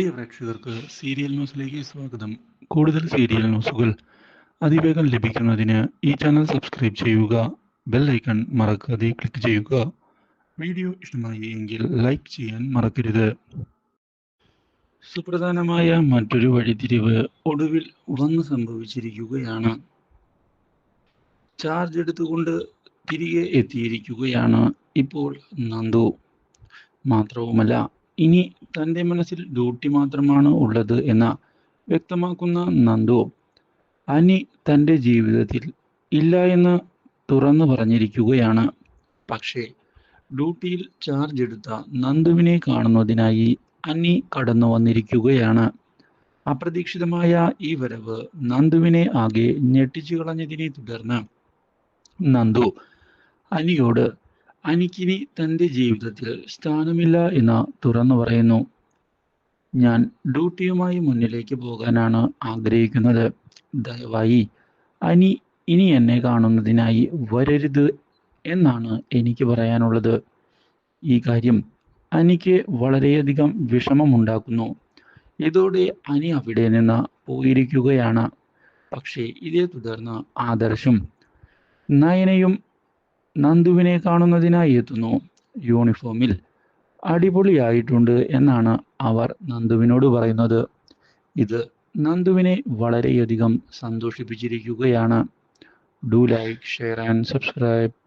പ്രിയ പ്രേക്ഷകർക്ക് സീരിയൽ ന്യൂസിലേക്ക് സ്വാഗതം. കൂടുതൽ സീരിയൽ ന്യൂസുകൾ അതിവേഗം ലഭിക്കുന്നതിന് ഈ ചാനൽ സബ്സ്ക്രൈബ് ചെയ്യുക ബെൽ ഐക്കൺ മറക്കാതെ ക്ലിക്ക് ചെയ്യുക. വീഡിയോ ഇഷ്ടമായി എങ്കിൽ ലൈക്ക് ചെയ്യാൻ മറക്കരുത്. സുപ്രധാനമായ മറ്റൊരു വഴിതിരിവ് ഒടുവിൽ വന്നു സംഭവിച്ചിരിക്കുകയാണ്. ചാർജ് എടുത്തുകൊണ്ട് തിരികെ എത്തിയിരിക്കുകയാണ് ഇപ്പോൾ നന്ദു. മാത്രവുമല്ല ഇനി തന്റെ മനസ്സിൽ ഡ്യൂട്ടി മാത്രമാണ് ഉള്ളത് എന്ന വ്യക്തമാക്കുന്ന നന്ദു അനി തന്റെ ജീവിതത്തിൽ ഇല്ല എന്ന് തുറന്നു പറഞ്ഞിരിക്കുകയാണ്. പക്ഷേ ഡ്യൂട്ടിയിൽ ചാർജ് എടുത്ത നന്ദുവിനെ കാണുന്നതിനായി അനി കടന്നു വന്നിരിക്കുകയാണ്. അപ്രതീക്ഷിതമായ ഈ വരവ് നന്ദുവിനെ ആകെ ഞെട്ടിച്ചു കളഞ്ഞതിനെ തുടർന്ന് നന്ദു അനിയോട് അനിക്കിനി തന്റെ ജീവിതത്തിൽ സ്ഥാനമില്ല എന്ന് തുറന്നു പറയുന്നു. ഞാൻ ഡ്യൂട്ടിയുമായി മുന്നിലേക്ക് പോകാനാണ് ആഗ്രഹിക്കുന്നത്. ദയവായി അനി ഇനി എന്നെ കാണുന്നതിനായി വരരുത് എന്നാണ് എനിക്ക് പറയാനുള്ളത്. ഈ കാര്യം അനിക്ക് വളരെയധികം വിഷമമുണ്ടാക്കുന്നു. ഇതോടെ അനി അവിടെ നിന്ന് പോയിരിക്കുകയാണ്. പക്ഷേ ഇതേ തുടർന്ന് ആദർശും നയനയും നന്ദുവിനെ കാണുന്നതിനായി എത്തുന്നു. യൂണിഫോമിൽ അടിപൊളിയായിട്ടുണ്ട് എന്നാണ് അവർ നന്ദുവിനോട് പറയുന്നത്. ഇത് നന്ദുവിനെ വളരെയധികം സന്തോഷിപ്പിച്ചിരിക്കുകയാണ്. Do like share and subscribe